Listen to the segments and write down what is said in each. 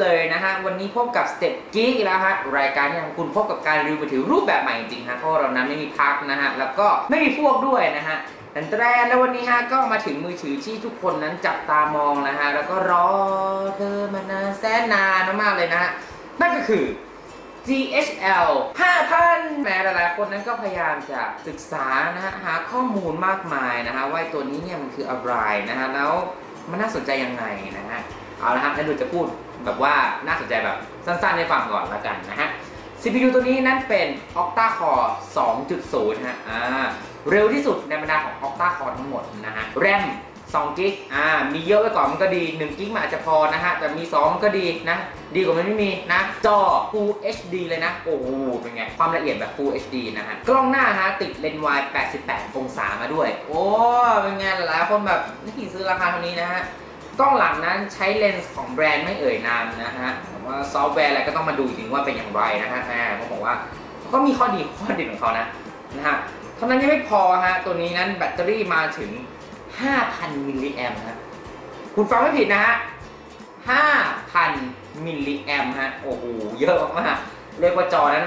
เลยนะฮะ วันนี้พบกับ Step Geek อีกแล้วฮะ รายการที่ทำให้คุณพบกับการรีวิวมือถือรูปแบบใหม่จริงฮะ เพราะเรานั้นไม่มีพักนะฮะ แล้วก็ไม่มีพวกด้วยนะฮะแต่แรกแล้ววันนี้ฮะก็มาถึงมือถือที่ทุกคนนั้นจับตามองนะฮะ แล้วก็รอเธอมานานแสนนานมากๆเลยนะฮะ นั่นก็คือ GHL 5,000แม้หลายๆคนนั้นก็พยายามจะศึกษานะฮะ หาข้อมูลมากมายนะฮะ ว่าตัวนี้เนี่ยมันคืออะไรนะฮะ แล้วมันน่าสนใจยังไงนะฮะ เอาละครับแล้วดูจะพูด แบบว่าน่าสนใจแบบสั้นๆให้ฟังก่อนละกันนะฮะ CPU ตัวนี้นั้นเป็น Octa Core 2.0นะฮะอ่าเร็วที่สุดในบรรดาของ Octa Core ทั้งหมดนะฮะ RAM 2กิกอ่า มีเยอะไว้ก่อนมันก็ดี1กิกมันอาจจะพอนะฮะ แต่มี 2 มันก็ดีนะ ดีกว่ามันไม่มีนะ จอ Full HD เลยนะ โอ้โห เป็นไง ความละเอียดแบบ Full HD นะฮะ กล้องหน้าฮะ ติดเลนส์วาย 88 องศามาด้วย โอ้ เป็นไง หลายๆคนแบบนี่ซื้อราคาเท่านี้นะฮะ กล้องหลังนั้นใช้เลนส์ของแบรนด์ไม่เอ่ยนามนะฮะว่าซอฟต์แวร์อะไรก็ต้องมาดูจริงว่าเป็นอย่างไรนะฮะแมเขาบอกว่าก็มีข้อดีข้อดีของเขานะนะฮะเท่านั้นยังไม่พอฮะตัวนี้นั้นแบตเตอรี่มาถึง 5,000 มิลลิแอมฮะคุณฟังไม่ผิดนะฮะ 5,000 มิลลิแอมฮะ โอ้โห เยอะมากเรียกว่าจอนั้น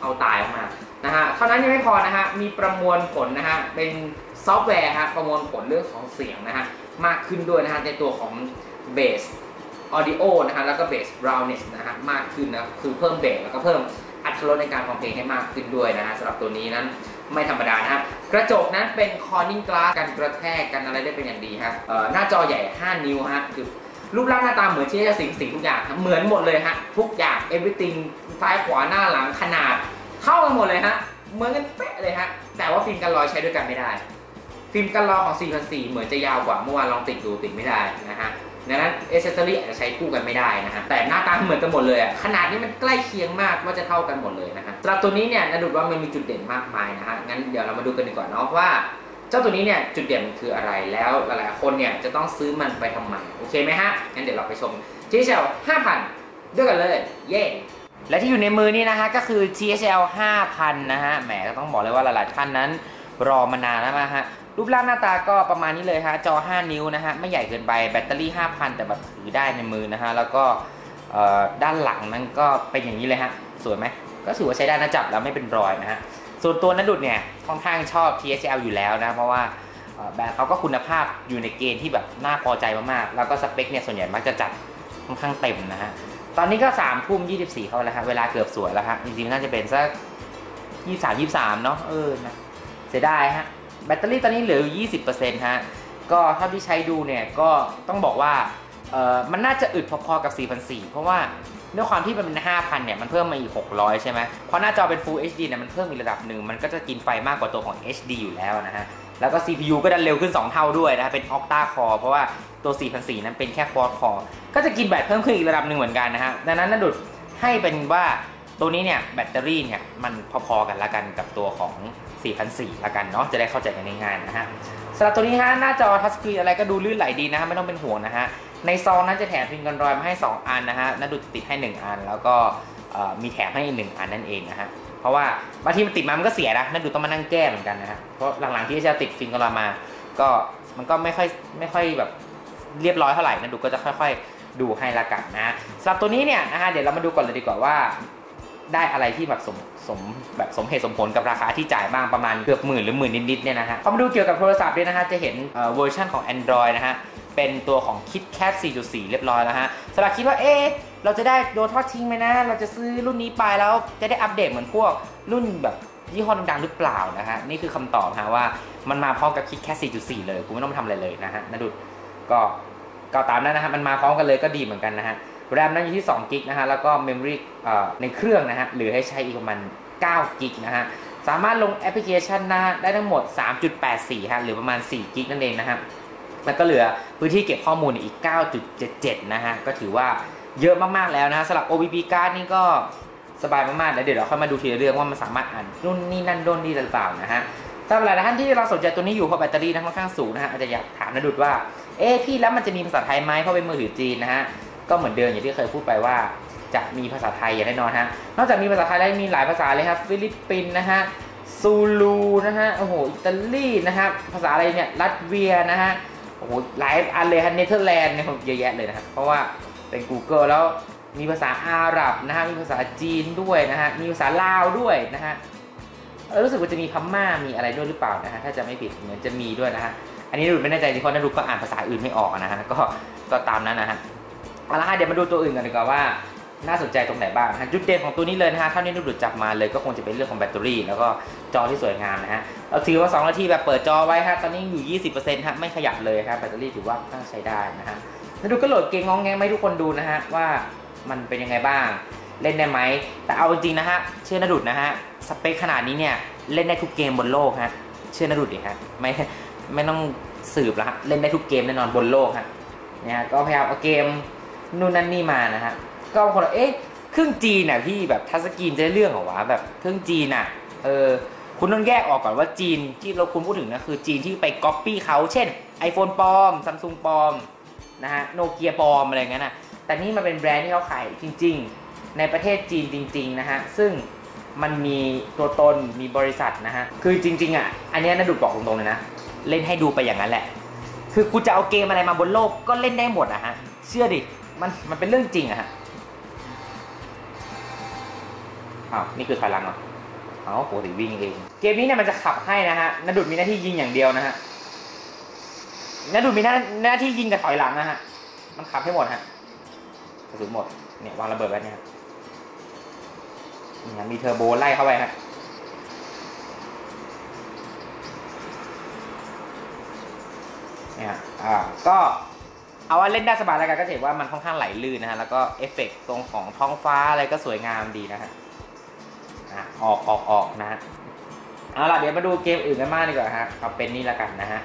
เอาตายมากๆนะฮะ เท่านั้นยังไม่พอนะฮะ มีประมวลผลนะฮะ เป็นซอฟต์แวร์ฮะ ประมวลผลเรื่องของเสียงนะฮะ มากขึ้นด้วยนะฮะในตัวของเบสออดิโอนะฮะแล้วก็เบสบราวน์เนสนะฮะมากขึ้นนะคือเพิ่มเบสแล้วก็เพิ่มอัตรสในการฟังเพลงให้มากขึ้นด้วยนะฮะสำหรับตัวนี้นั้นไม่ธรรมดานะฮะกระจกนั้นเป็นคอร์นิ่งกลาสกันกระแทกกันอะไรได้เป็นอย่างดีครับหน้าจอใหญ่ 5 นิ้วฮะคือรูปร่างหน้าตาเหมือนที่จะสิงสิงทุกอย่างเหมือนหมดเลยฮะทุกอย่าง everything ซ้ายขวาหน้าหลังขนาด เข้ากันหมดเลยฮะเหมือนกันเป๊ะเลยฮะแต่ว่าฟิล์มกันรอยใช้ด้วยกันไม่ได้ ฟิล์มกันรอยของ4,400เหมือนจะยาวกว่าเมื่อวานลองติดดูติดไม่ได้นะฮะดังนั้นเอเซอรี่อาจจะใช้คู่กันไม่ได้นะฮะแต่หน้าตาเหมือนกันหมดเลยอะขนาดนี้มันใกล้เคียงมากว่าจะเท่ากันหมดเลยนะฮะสำหรับตัวนี้เนี่ยนะดูว่ามันมีจุดเด่นมากมายนะฮะงั้นเดี๋ยวเรามาดูกันดีกว่าเนาะว่าเจ้าตัวนี้เนี่ยจุดเด่นมันคืออะไรแล้วหลายๆคนเนี่ยจะต้องซื้อมันไปทำไมโอเคไหมฮะงั้นเดี๋ยวเราไปชม THL 5,000 ด้วยกันเลย เย้และที่อยู่ในมือนี่นะฮะก็คือ THL 5,000 นะฮะแหมก็ต้องบอกเลยว่าหลายๆท่านนั้นรอมานานแล้วนะฮะ รูปร่างหน้าตาก็ประมาณนี้เลยฮะจอ 5 นิ้วนะฮะไม่ใหญ่เกินไปแบตเตอรี่ 5,000 แต่แบบถือได้ในมือนะฮะแล้วก็ด้านหลังนั้นก็เป็นอย่างนี้เลยฮะสวยไหมก็ถือว่าใช้ได้นะจับแล้วไม่เป็นรอยนะฮะส่วนตัวนัดดุดเนี่ยค่อนข้างชอบ THL อยู่แล้วนะเพราะว่าแบรนด์เขาก็คุณภาพอยู่ในเกณฑ์ที่แบบน่าพอใจมากๆ แล้วก็สเปคเนี่ยส่วนใหญ่มักจะจัดค่อนข้างเต็มนะฮะตอนนี้ก็3ามทุ่มยี่สิบสี่เข้าแล้วฮะเวลาเกือบสวยแล้วฮะจริงๆน่าจะเป็นสักยี่สามยี่สามเนาะเออนะเสียดายฮะ แบตเตอรี่ตอนนี้เหลืออยู่20%ฮะ ก็เท่าที่ใช้ดูเนี่ยก็ต้องบอกว่าเออมันน่าจะอึดพอๆกับ 4,400 เพราะว่าด้วยความที่มันเป็น 5,000 เนี่ย มันเพิ่มมาอีก 600 ใช่ไหมเพอหน้าจอเป็น Full HD เนี่ย มันเพิ่มอีกระดับหนึ่ง มันก็จะกินไฟมากกว่าตัวของ HD อยู่แล้วนะฮะ แล้วก็ CPU ก็ดันเร็วขึ้น 2 เท่าด้วยนะฮะเป็น Octa Core เพราะว่าตัว 4,400 นั้นเป็นแค่ Quad Core ก็จะกินแบตเพิ่มขึ้นอีกระดับหนึ่งเหมือนกันนะฮะ ดังนั้นนัดุดให้เป็นว่าตัวนี้เนี่ยแบตเตอรี่เนี่ยมันพอๆกันละกันกับตัวของ 4,400ละกันเนาะจะได้เข้าใจกันง่ายๆนะฮะสำหรับตัวนี้ฮะหน้าจอทัชสกรีนอะไรก็ดูลื่นไหลดีนะฮะไม่ต้องเป็นห่วงนะฮะในซองนั้นจะแถมพิมพ์กันรอยมาให้ 2 อันนะฮะนัดดูติดให้ 1 อัน แล้วก็มีแถมให้อีกหนึ่งอันนั่นเองนะฮะเพราะว่าบางทีมันติดมามันก็เสียนะนัดดูต้องมานั่งแก้เหมือนกันนะฮะเพราะหลังๆที่จะติดฟิล์มกันรอยมา ก็มันก็ไม่ค่อยไม่ค่อยแบบเรียบร้อยเท่าไหร่นัดดูก็จะค่อยๆ ดูให้ละกันนะสำหรับตัวนี้เนี่ยนะฮะเดี๋ยวเรามาดูก่อนเลยดีกว่าว่า ได้อะไรที่แบบสม สมแบบสมเหตุสมผลกับราคาที่จ่ายบ้างประมาณเกือบหมื่นหรือหมื่นนิดๆเนี่ยนะฮะพอมาดูเกี่ยวกับโทรศัพท์ด้วยนะฮะจะเห็นเวอร์ชันของ Android นะฮะเป็นตัวของ KitKat 4.4 เรียบร้อยแล้วฮะสำหรับคิดว่าเอ๊ะเราจะได้โดนทอดทิ้งไหมนะ เราจะซื้อรุ่นนี้ไปแล้วจะได้อัปเดตเหมือนพวกรุ่นแบบยี่ห้อดังๆหรือเปล่านะฮะนี่คือคำตอบฮะว่ามันมาพร้อมกับ KitKat 4.4 เลยคุณไม่ต้องทำอะไรเลยนะฮะนะดุดก็ก็ตามนั้นนะฮะมันมาพร้อมกันเลยก็ดีเหมือนกันนะฮะ แรมนั้นอยู่ที่2กิกนะฮะแล้วก็เมมโมรีในเครื่องนะฮะหลือให้ใช้อีกประมาณ9กิกนะฮะสามารถลงแอปพลิเคชันนะได้ทั้งหมด 3.84ฮะหรือประมาณ4กิกนั่นเองนะฮะแล้วก็เหลือพื้นที่เก็บข้อมูลอีก 9.77 นะฮะก็ถือว่าเยอะมากๆแล้วนะฮะสำหรับ OBP card นี่ก็สบายมากๆแล้วเดี๋ยวเราค่อยมาดูทีละเรื่องว่ามันสามารถอ่านนู่นนี่นั่นโดนนี่หรือเปล่านะฮะสำหรับหลายท่านที่เราสนใจตัวนี้อยู่เพราะแบตเตอรี่ค่อนข้างสูงนะฮะอาจจะอยากถามนะดุดว่า เอ๊พี่แล้วมันจะมีภาษาไทยไหมเพราะเป็นมือถือจีนนะฮะ ก็เหมือนเดิมอย่างที่เคยพูดไปว่าจะมีภาษาไทยอย่างแน่นอนฮะ นอกจากมีภาษาไทยแล้วมีหลายภาษาเลยครับ ฟิลิปปินส์นะฮะ ซูลูนะฮะ โอ้โห อิตาลีนะครับ ภาษาอะไรเนี่ย รัสเวียนะฮะ โอ้โห หลายอันเลยฮะ เนเธอร์แลนด์เนี่ยเยอะแยะเลยนะครับ เพราะว่าเป็น Google แล้วมีภาษาอาหรับนะฮะ มีภาษาจีนด้วยนะฮะ มีภาษาลาวด้วยนะฮะรู้สึกว่าจะมีพม่า มีอะไรด้วยหรือเปล่านะฮะ ถ้าจะไม่ผิดเหมือนจะมีด้วยนะฮะ อันนี้ดูไม่แน่ใจจริงเพราะนัดูก็อ่านภาษาอื่นไม่ออกนะฮะ ก็ ก็ตามนั้นนะฮะ เอาละฮะเดี๋ยวมาดูตัวอื่นกันดีกว่าว่าน่าสนใจตรงไหนบ้างฮะจุดเด่นของตัวนี้เลยนะฮะเท่านี้นุ่ดูดจับมาเลยก็คงจะเป็นเรื่องของแบตเตอรี่ แล้วก็จอที่สวยงามนะฮะเราถือว่า 2 นาทีแบบเปิดจอไว้ฮะตอนนี้อยู่ 20%ฮะไม่ขยับเลยครับแบตเตอรี่ถือว่าน่าใช้ได้นะฮะแล้วดูก็โหลดเกมงองแงไหมทุกคนดูนะฮะว่ามันเป็นยังไงบ้างเล่นได้ไหม แต่เอาจริงๆนะฮะ เชื่อนดุดนะฮะ สเปคขนาดนี้เนี่ย เล่นได้ทุกเกมบนโลกฮะ เชื่อนดุดดิฮะ ไม่ ไม่ต้องสืบแล้วฮะ เล่นได้ทุกเกมแน่นอนบนโลกฮะ เนี่ยก็พยายามเอาเกม นู่นนั่นนี่มานะฮะก็บางคนเอ๊ะเครื่องจีนน่ะพี่แบบทัชสกรีนจะเรื่องเหรอวะแบบเครื่องจีนน่ะเออคุณต้องแยกออกก่อนว่าจีนที่เราคุณพูดถึงนะคือจีนที่ไปก๊อปปี้เขาเช่น iPhone ปลอมซัมซุงปลอมนะฮะโนเกียปลอมอะไรเงี้ยนะแต่นี่มันเป็นแบรนด์ที่เขาขายจริง ๆ ในประเทศจีนจริง ๆ นะฮะ ซึ่งมันมีตัวตนมีบริษัทนะฮะ คือจริง ๆ อะ อันนี้นะดูบอกตรงๆเลยนะ เล่นให้ดูไปอย่างนั้นแหละ คือกูจะเอาเกมอะไรมาบนโลกก็เล่นได้หมดอะฮะ เชื่อดิ มันมันเป็นเรื่องจริงอะฮะอ้าวนี่คือถอยหลังเหรอเอาปกติวิ่งเอง เกมนี้เนี่ยมันจะขับให้นะฮะนดุดมีหน้าที่ยิงอย่างเดียวนะฮะนดุดมีหน้าหน้าที่ยิงกับถอยหลังนะฮะ มันขับให้หมดฮะกระสุนหมด เนี่ยวางระเบิดไว้เนี่ยนี่มีเทอร์โบไล่เข้าไปฮะเนี่ยอ่า ก็ เอาว่าเล่นได้สบายแล้วกันก็เห็นว่ามันค่อนข้างไหลลื่นนะฮะแล้วก็เอฟเฟกตรงของท้องฟ้าอะไรก็สวยงามดีนะฮะอะออกออกออกนะฮะเอาล่ะเดี๋ยวมาดูเกมอื่นกันมากดีกว่าฮะเอาเป็นนี่แล้วกันนะฮะ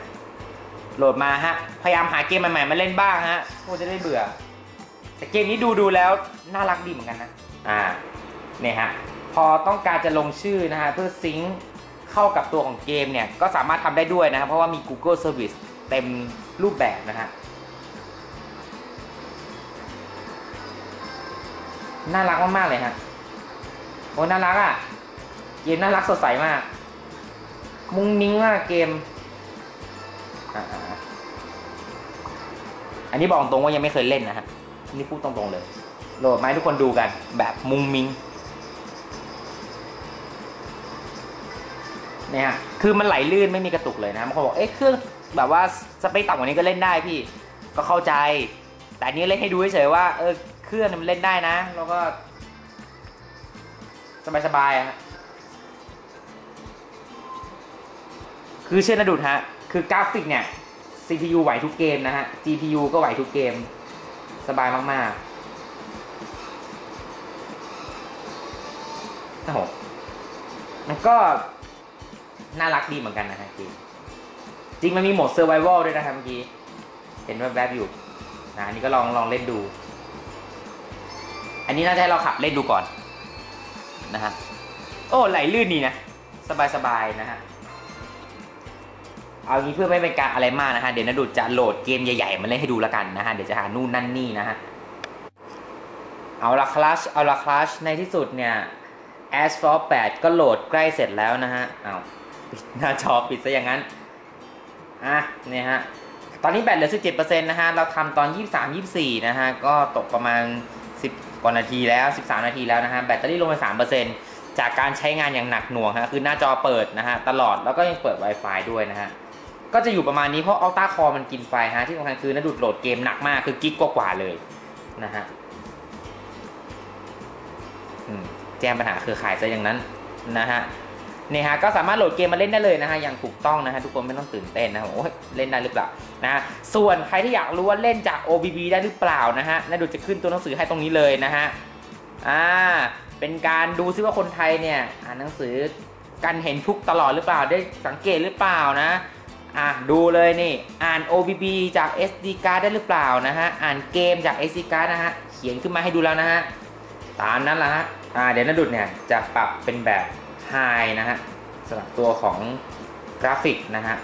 โหลดมาฮะพยายามหาเกมใหม่ๆมาเล่นบ้างฮะพวกจะได้เบื่อ แต่เกมนี้ดูดูแล้วน่ารักดีเหมือนกันนะอ่าเนี่ยฮะพอต้องการจะลงชื่อนะฮะเพื่อซิงค์เข้ากับตัวของเกมเนี่ยก็สามารถทำได้ด้วยนะครับเพราะว่ามี Google Service เต็มรูปแบบนะฮะ น่ารักมากๆเลยฮะโอ้น่ารักอะ เกมน่ารักสดใสมาก มุ้งมิ้งมากเกมอันนี้บอกตรงว่ายังไม่เคยเล่นนะฮะนี่พูดตรงๆเลย โหลดมาให้ทุกคนดูกัน แบบมุ้งมิ้งเนี่ยฮะคือมันไหลลื่นไม่มีกระตุกเลยนะบางคนบอกเอ๊ะเครื่องแบบว่าสเปคต่ำกว่านี้ก็เล่นได้พี่ ก็เข้าใจ แต่อันนี้เล่นให้ดูเฉยๆว่าเออ เครื่องมันเล่นได้นะ แล้วก็ สบายๆฮะคือเชื่อนะดุดฮะ คือกราฟิกเนี่ย CPU ไหวทุกเกมนะฮะ GPU ก็ไหวทุกเกม สบายมากๆโอ้โหมันก็น่ารักดีเหมือนกันนะฮะจริงจริงมันมีโหมด Survival ด้วยนะครับเมื่อกี้ เห็นแวบๆอยู่นะอันนี้ก็ลองลองเล่นดู อันนี้น่าจะให้เราขับเล่นดูก่อนนะฮะโอ้ไหลลื่นดีนะ สบายๆนะฮะเอางี้เพื่อไม่เป็นการอะไรมากนะฮะเดี๋ยวนะดูจะโหลดเกมใหญ่ๆมาเล่นให้ดูแล้วกันนะฮะเดี๋ยวจะหานู่นนั่นนี่นะฮะเอาละคลัชเอาละคลัชในที่สุดเนี่ย Asphalt 8ก็โหลดใกล้เสร็จแล้วนะฮะเอาปิดหน้าจอปิดซะอย่างนั้นอะเนี่ยฮะตอนนี้แบตเหลือ 17%นะฮะเราทำตอน 23 24 นะฮะก็ตกประมาณ กว่านาทีแล้ว 13 นาทีแล้วนะฮะแบตเตอรี่ลงไป3%จากการใช้งานอย่างหนักหน่วงฮะคือหน้าจอเปิดนะฮะตลอดแล้วก็ยังเปิด Wi-Fi ด้วยนะฮะก็จะอยู่ประมาณนี้เพราะ Ultra Core มันกินไฟฮะที่สำคัญคือนะดูดโหลดเกมหนักมากคือกิ๊กกว่าเลยนะฮะอืมแจ้งปัญหาเครือข่ายซะอย่างนั้นนะฮะ นี่ฮะก็สามารถโหลดเกมมาเล่นได้เลยนะฮะอย่างถูกต้องนะฮะทุกคนไม่ต้องตื่นเต้นนะโอ้เล่นได้หรือเปล่านะฮะส่วนใครที่อยากรู้ว่าเล่นจาก OBB ได้หรือเปล่านะฮะนาดูจะขึ้นตัวหนังสือให้ตรงนี้เลยนะฮะอ่าเป็นการดูซิว่าคนไทยเนี่ยอ่านหนังสือกันเห็นทุกตลอดหรือเปล่าได้สังเกตหรือเปล่านะอะดูเลยนี่อ่าน OBB จาก SD card ได้หรือเปล่านะฮะอ่านเกมจาก SD card นะฮะเขียนขึ้นมาให้ดูแล้วนะฮะตามนั้นแหละฮะอ่าเดี๋ยวนดุดเนี่ยจะปรับเป็นแบบ High นะฮะสำหรับตัวของกราฟิกนะฮะ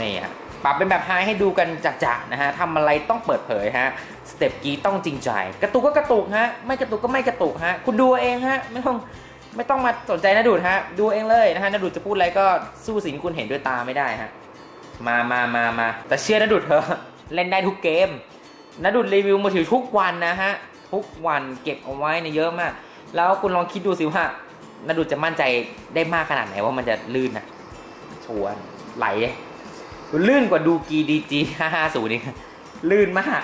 นี่ฮะปรับเป็นแบบไฮให้ดูกันจัดๆนะฮะทำอะไรต้องเปิดเผยฮะสเต็ปกีต้องจริงใจ กระตุกก็กระตุกฮะไม่กระตุกก็ไม่กระตุกฮะคุณดูเองฮะไม่ต้องไม่ต้องมาสนใจนะดูดฮะดูเองเลยนะฮะนะดูดจะพูดอะไรก็สู้สิ่งที่คุณเห็นด้วยตาไม่ได้ฮะมามามามาแต่เชื่อนะดูดเถอะเล่นได้ทุกเกมนะดุดรีวิวมือถือทุกวันนะฮะ ทุกวันเก็บเอาไว้ในเยอะมาก แล้วคุณลองคิดดูสิว่านาดุดจะมั่นใจได้มากขนาดไหนว่ามันจะลื่นนะชวนไหลลื่นกว่าดูกีดีจีห้าห้าศูนย์นี่ลื่นมาก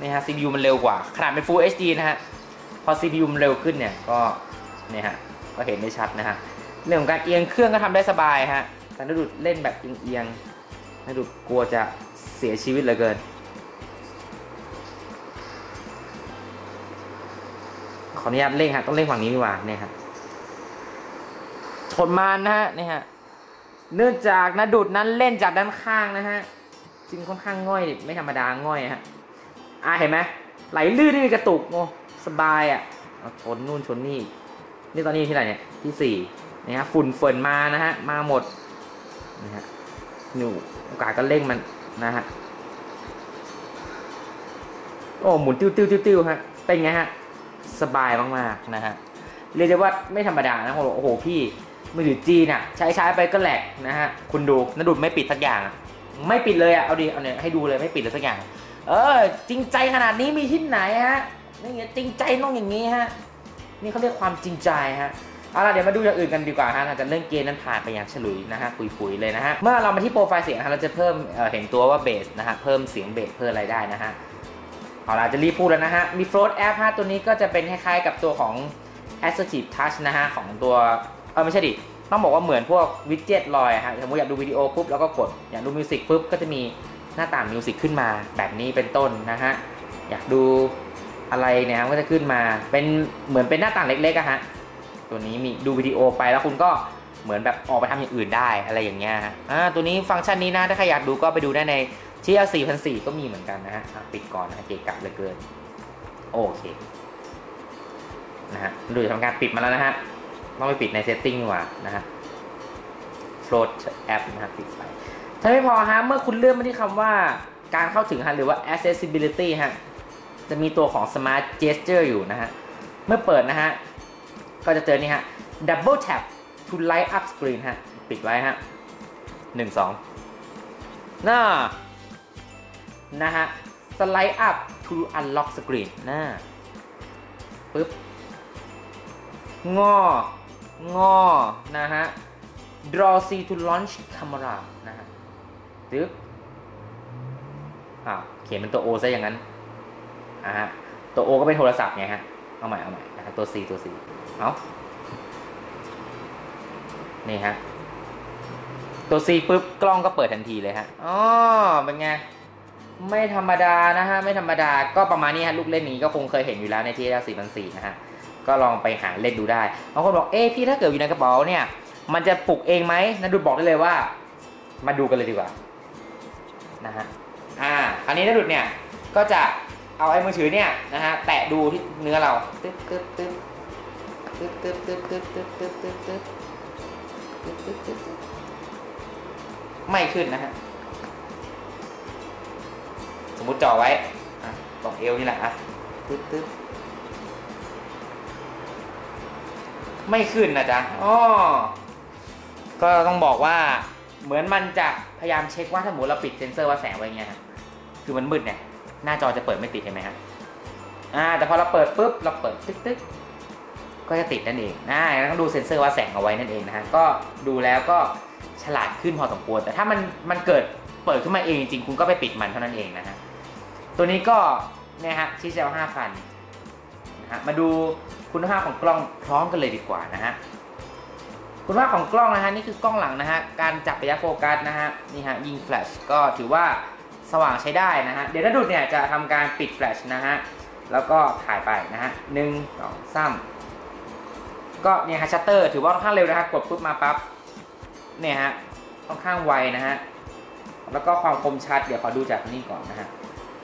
นี่ฮะ CPU มันเร็วกว่า ขนาดเป็น Full HD นะฮะ พอ CPU มันเร็วขึ้นเนี่ย ก็เนี่ยฮะ ก็เห็นได้ชัดนะฮะ เรื่องของการเอียงเครื่องก็ทำได้สบายฮะ แต่นาดุดเล่นแบบเอียงๆนาดุดกลัวจะเสียชีวิตเหลือเกิน ออนุญาตเร่งฮะต้องเร่งฝั่งนี้ดีกว่าเนี่ยฮะชนมานะฮะเนี่ยฮะเนื่องจากนาดุดนั้นเล่นจากด้านข้างนะฮะจึงค่อนข้างง่อยไม่ธรรมดาง่อยฮะอ่าเห็นไหมไหลลื่นไม่มีกระตุกโอ้สบายอะชนนู่นชนนี่ นี่ตอนนี้ที่ไหนเนี่ยที่สี่นะฮะฝุ่นฝนมานะฮะมาหมดนะฮะหนูโอกาสก็เร่งมันนะฮะโอ้หมุนติ้วติ้วติ้วติ้วฮะเป็นไงฮะ สบายมากๆนะฮะเรียกได้ว่าไม่ธรรมดานะโอ้โหพี่มือถือจีน่ะใช้ใช้ไปก็แหลกนะฮะคุณดูนดุดไม่ปิดสักอย่าง ไม่ปิดเลยอะเอาดิเอาเนี่ยให้ดูเลยไม่ปิดเลยสักอย่าง เออ จริงใจขนาดนี้มีที่ไหนฮะนี่ไงจริงใจต้องอย่างนี้ฮะนี่เขาเรียกความจริงใจฮะเอาล่ะเดี๋ยวมาดูอย่างอื่นกันดีกว่าฮะหลังจากเรื่องเกมนั้นผ่านไปอย่างฉลุยนะฮะคุยๆเลยนะฮะเมื่อเรามาที่โปรไฟล์เสียงฮะเราจะเพิ่มเเห็นตัวว่าเบสนะฮะเพิ่มเสียงเบสเพิ่มอะไรได้นะฮะ เอาล่ะจะรีบพูดแล้วนะฮะ มี float app ฮะตัวนี้ก็จะเป็นคล้ายๆกับตัวของ assertive touch นะฮะ ของตัว เออไม่ใช่ดิ ต้องบอกว่าเหมือนพวกวิดเจ็ตลอยฮะ สมมติอยากดูวิดีโอปุ๊บแล้วก็กด อยากดูมิวสิกปุ๊บก็จะมีหน้าต่างมิวสิกขึ้นมาแบบนี้เป็นต้นนะฮะ อยากดูอะไรเนี่ยก็จะขึ้นมา เป็นเหมือนเป็นหน้าต่างเล็กๆอะฮะ ตัวนี้มีดูวิดีโอไปแล้วคุณก็เหมือนแบบออกไปทำอย่างอื่นได้อะไรอย่างเงี้ยฮะ อ่า ตัวนี้ฟังก์ชันนี้นะ ถ้าใครอยากดูก็ไปดูได้ใน ที่4004 ก็มีเหมือนกันนะฮะปิดก่อนนะเกะกะเหลือเกิน โอเค นะฮะดูทำการปิดมาแล้วนะฮะ ต้องไปปิดใน setting ดีกว่านะฮะ float app นะฮะปิดไป ถ้าไม่พอฮะ เมื่อคุณเลื่อนมาที่คำว่าการเข้าถึงฮะหรือว่า accessibility ฮะ จะมีตัวของ smart gesture อยู่นะฮะ เมื่อเปิดนะฮะ ก็จะเจอนี่ฮะ double tap to light up screen ฮะ ปิดไว้ฮะหนึ่งสองน่า นะฮะ slide up to unlock screen น่าปึ๊บ งอ งอ นะฮะ draw C to launch camera นะฮะปึ๊บอ่าเขียนเป็นตัว O ซะอย่างนั้นอ่าฮะ ตัว O ก็เป็นโทรศัพท์ไงฮะ เอาใหม่ เอาใหม่นะฮะตัว C ตัว C เอานี่ฮะ ตัว C ปุ๊บ กล้องก็เปิดทันทีเลยฮะ อ๋อ เป็นไง ไม่ธรรมดานะฮะไม่ธรรมดาก็ประมาณนี้ฮะลูกเล่นนี้ก็คงเคยเห็นอยู่แล้วในที่เราสี่พันสี่นะฮะก็ลองไปหาเล่นดูได้บางคนบอกเอ๊ะพี่ถ้าเกิดอยู่ในกระเป๋าเนี่ย มันจะปลุกเองไหมนะดูบอกได้เลยว่า มาดูกันเลยดีกว่านะฮะอ่าคราวนี้นะดุดเนี่ยก็จะเอาไอ้มือถือเนี่ยนะฮะแตะดูที่เนื้อเราตึ๊บตึ๊บตึ๊บตึ๊บตึ๊บตึ๊บตึ๊บตึ๊บตึ๊บตึ๊บตึ๊บตึ๊บตึ๊บไม่ขึ้นนะฮะ สมมติจ่อไว้อะตรงเอวนี่แหละอะตึ๊บตึ๊บไม่ขึ้นนะจ๊ะอ๋อก็ต้องบอกว่าเหมือนมันจะพยายามเช็คว่าถ้าหมูเราปิดเซนเซอร์ว่าแสงไว้เงี้ยฮะคือมันมืดเนี่ยหน้าจอจะเปิดไม่ติดเห็นไหมฮะอ่าแต่พอเราเปิดปุ๊บเราเปิดตึ๊กตึ๊กก็จะติดนั่นเองอ่าต้องดูเซ็นเซอร์ว่าแสงเอาไว้นั่นเองนะฮะก็ดูแล้วก็ฉลาดขึ้นพอสมควร แต่ถ้ามันมันเกิดเปิดขึ้นมาเองจริงๆคุณก็ไปปิดมันเท่านั้นเองนะฮะ ตัวนี้ก็เนี่ยฮะชีเซล5,000นะฮะมาดูคุณภาพของกล้องพร้อมกันเลยดีกว่านะฮะคุณภาพของกล้องนะฮะนี่คือกล้องหลังนะฮะการจับระยะโฟกัสนะฮะนี่ฮะยิงแฟลชก็ถือว่าสว่างใช้ได้นะฮะเดี๋ยวนัดุดเนี่ยจะทำการปิดแฟลชนะฮะแล้วก็ถ่ายไปนะฮะหนึ่งสองสามก็เนี่ยฮะชัตเตอร์ถือว่าค่อนข้างเร็วนะครับกดปุ๊บมาปั๊บเนี่ยฮะค่อนข้างไวนะฮะแล้วก็ความคมชัดเดี๋ยวขอดูจากนี่ก่อนนะฮะ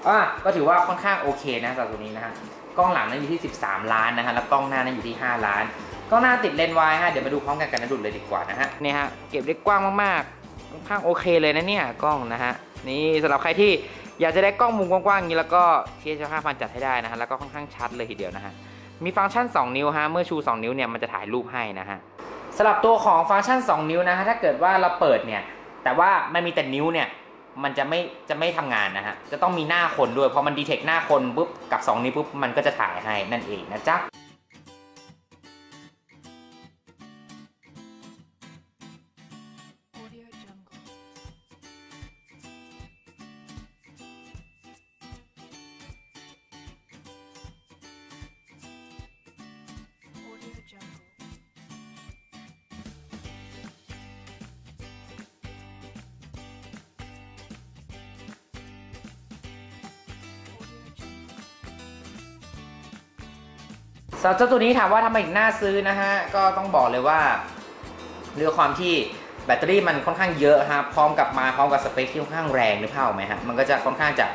อะก็ถือว่าค่อนข้างโอเคนะสำหรับตัวนี้นะฮะกล้องหลังนั้นอยู่ที่ 13 ล้านนะฮะแล้วกล้องหน้านั้นอยู่ที่ 5 ล้านกล้องหน้าติดเลนส์วายฮะเดี๋ยวมาดูพร้อมกันกันนะดุดเลยดีกว่านะฮะนี่ฮะเก็บได้กว้างมากๆค่อนข้างโอเคเลยนะเนี่ยกล้องนะฮะนี่สำหรับใครที่อยากจะได้กล้องมุมกว้างๆอย่างนี้แล้วก็เทียร์ห้าพันจัดให้ได้นะฮะแล้วก็ค่อนข้างชัดเลยทีเดียวนะฮะมีฟังก์ชัน 2 นิ้วฮะเมื่อชู 2 นิ้วเนี่ยมันจะถ่ายรูปให้นะฮะสำหรับตัวของฟังก์ชัน 2 นิ้วนะฮะถ้าเกิดว่าเราเปิดเนี่ยแต่ว่ามันมีแต่นิ้วเนี่ย มันจะไม่จะไม่ทำงานนะฮะ จะต้องมีหน้าคนด้วยพอมันดีเทคหน้าคนปุ๊บกับ 2 นี้ปุ๊บมันก็จะถ่ายให้นั่นเองนะจ๊ะ สำหรับเจ้าตัวนี้ถามว่าทำไมถึงน่าซื้อนะฮะ ก็ต้องบอกเลยว่าเรื่องความที่แบตเตอรี่มันค่อนข้างเยอะฮะพร้อมกับมาพร้อมกับสเปคที่ค่อนข้างแรงนึกภาพออกไหมฮะ มันก็จะค่อนข้างจะ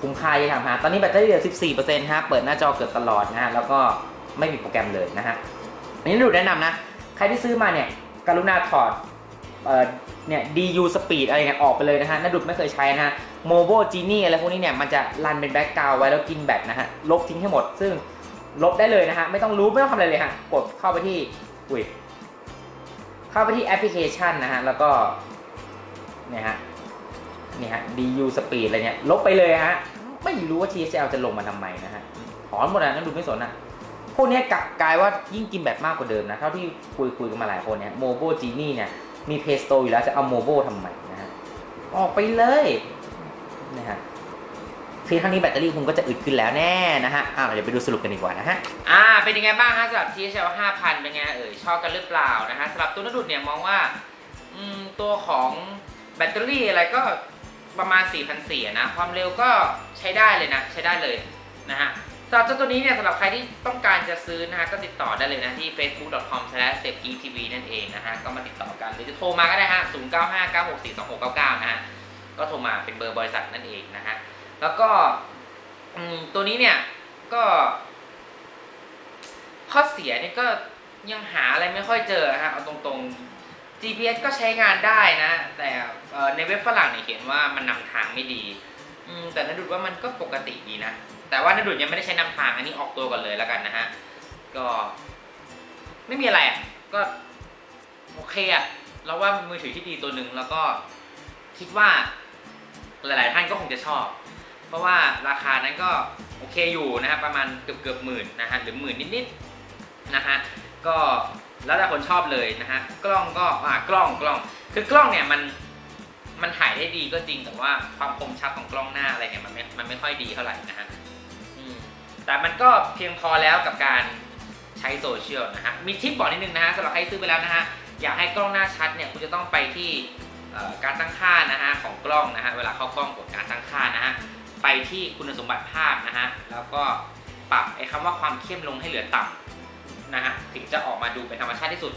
คุ้มค่าที่ทำฮะ ตอนนี้แบตเตอรี่เหลือ 14%ฮะ เปิดหน้าจอเกือบตลอดนะฮะ แล้วก็ไม่มีโปรแกรมเลยนะฮะ อันนี้ดูแนะนำนะ ใครที่ซื้อมาเนี่ยกรุณาถอดเนี่ย DU Speed อะไรเงี้ยออกไปเลยนะฮะน่าดุดไม่เคยใช้นะฮะ Mobo Genie อะไรพวกนี้เนี่ยมันจะรันเป็นแบ็กกราวไว้แล้วกินแบตนะฮะ ลบทิ้งให้หมด ซึ่ง ลบได้เลยนะฮะ ไม่ต้องรู้ไม่ต้องทำอะไรเลยฮะ กดเข้าไปที่อุ้ยเข้าไปที่แอปพลิเคชันนะฮะ แล้วก็เนี่ยฮะนี่ฮะ DU Speed อะไรเนี่ย ลบไปเลยฮะ ไม่รู้ว่า TCL จะลงมาทำไมนะฮะถอนหมดอะนั่นดูไม่สนอะพวกเนี้ยกลับกลายว่ายิ่งกินแบตมากกว่าเดิมนะ เท่าที่คุยคุยกันมาหลายคนเนี่ย Mobo Genie เนี่ย มี Play Store อยู่แล้วจะเอา Mobo ทำไมนะฮะ ออกไปเลยนะฮะ คือครั้งนี้แบตเตอรี่คุณก็จะอึดขึ้นแล้วแน่นะฮะอ่าเดี๋ยวไปดูสรุปกันดีกว่านะฮะอ่าเป็นยังไงบ้างฮะสำหรับ TCL 5000 เป็นไงเอ่ยชอบกันหรือเปล่านะฮะสำหรับตัวนดุดเนี่ยมองว่าอืมตัวของแบตเตอรี่อะไรก็ประมาณ 4,400 นะ ความเร็วก็ใช้ได้เลยนะ ใช้ได้เลยนะฮะสำหรับเจ้าตัวนี้เนี่ยสำหรับใครที่ต้องการจะซื้อนะฮะก็ติดต่อได้เลยนะที่ facebook.com/stepetv นั่นเองนะฮะก็มาติดต่อกันหรือจะโทรมาก็ได้ฮะ 0959642699 นะฮะก็โทรมาเป็นเบอร์บริษัทนั่นเองนะฮะ แล้วก็ตัวนี้เนี่ยก็ ข้อเสียเนี่ยก็ยังหาอะไรไม่ค่อยเจอฮะเอาตรงๆ GPS ก็ใช้งานได้นะ แต่ในเว็บฝรั่งเนี่ยเขียนว่ามันนำทางไม่ดีแต่นดุดว่ามันก็ปกติดีนะ แต่ว่านดุดยังไม่ได้ใช้นำทางอันนี้ออกตัวก่อนเลยแล้วกันนะฮะ ก็ไม่มีอะไรอะ ก็โอเคอะ เราว่ามือถือที่ดีตัวหนึ่งแล้วก็คิดว่าหลาย ๆ ท่านก็คงจะชอบ เพราะว่าราคานั้นก็โอเคอยู่นะฮะประมาณเกือบเกือบหมื่นนะฮะหรือหมื่นนิดๆนะฮะก็แล้วแต่คนชอบเลยนะฮะกล้องก็อ่ากล้องกล้อง คือกล้องเนี่ยมันมันถ่ายได้ดีก็จริงแต่ว่าความคมชัดของกล้องหน้าอะไรเนี่ยมันไม่มันไม่ค่อยดีเท่าไหร่นะฮะแต่มันก็เพียงพอแล้วกับการใช้โซเชียลนะฮะมีทิปบอกนิดนึงนะฮะสำหรับใครซื้อไปแล้วนะฮะอยากให้กล้องหน้าชัดเนี่ยคุณจะต้องไปที่การตั้งค่านะฮะของกล้องนะฮะเวลาเข้ากล้องกดการตั้งค่านะฮะ ไปที่คุณสมบัติภาพนะฮะ แล้วก็ปรับไอ้คำว่าความเข้มลงให้เหลือต่ำนะฮะ ถึงจะออกมาดูเป็นธรรมชาติที่สุด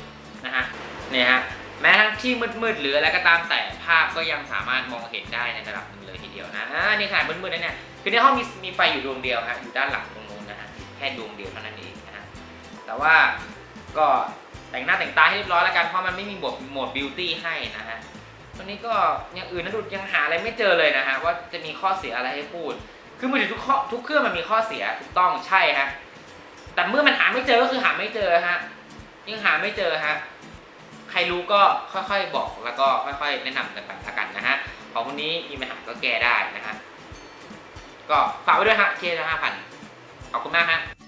นะฮะ เนี่ยฮะ แม้ทั้งที่มืดๆหรืออะไรก็ตามแต่ภาพก็ยังสามารถมองเห็นได้ในระดับหนึ่งเลยทีเดียวนะนี่ขนาดมืดๆนะเนี่ย คือในห้องมีมีไฟอยู่ดวงเดียวฮะ อยู่ด้านหลังตรงนู้นนะฮะ แค่ดวงเดียวเท่านั้นเองนะฮะ แต่ว่าก็แต่งหน้าแต่งตาให้เรียบร้อยแล้วกัน เพราะมันไม่มีโหมดโหมดบิวตี้ให้นะฮะ ตอนนี้ก็อย่างอื่นนะดูยังหาอะไรไม่เจอเลยนะฮะว่าจะมีข้อเสียอะไรให้พูด คือมือถือทุกข้อทุกเครื่องมันมีข้อเสียถูกต้องใช่ฮะแต่เมื่อมันหาไม่เจอก็คือหาไม่เจอฮะยังหาไม่เจอฮะใครรู้ก็ค่อยๆบอกแล้วก็ค่อยๆ แนะนำกันไปละกันนะฮะของคนนี้มีปัญหาก็แก้ได้นะฮะก็ฝากไว้ด้วยฮะเคสห้าพันขอบคุณมากฮะ